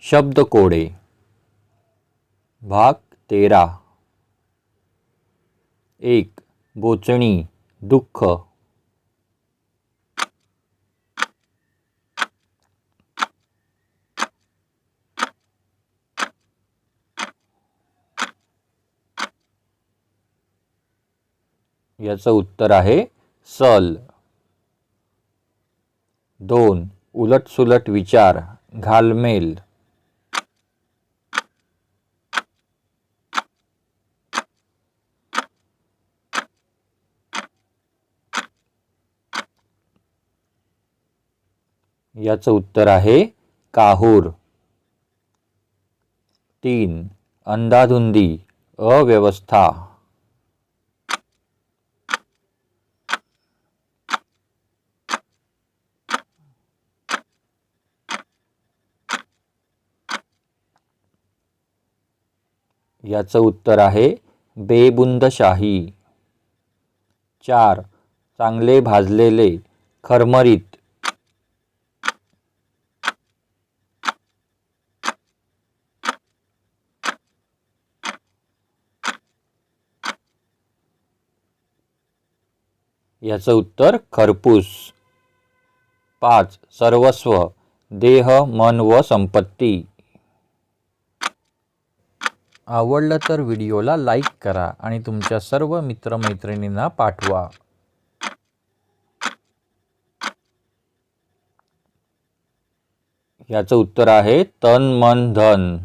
शब्दकोडे. भाग तेरा. एक बोचणी दुःख. याचं उत्तर आहे सल. दोन उलटसुलट विचार घालमेल. याचं उत्तर आहे काहूर. तीन अंधाधुंदी अव्यवस्था. याचं उत्तर आहे बेबुंदशाही. चार चांगले भाजलेले खरमरीत. याचं उत्तर खरपूस. पाच. सर्वस्व. देह मन व संपत्ती. आवडलं तर व्हिडिओला लाईक करा आणि तुमच्या सर्व मित्रमैत्रिणींना पाठवा. याचं उत्तर आहे तन मन धन.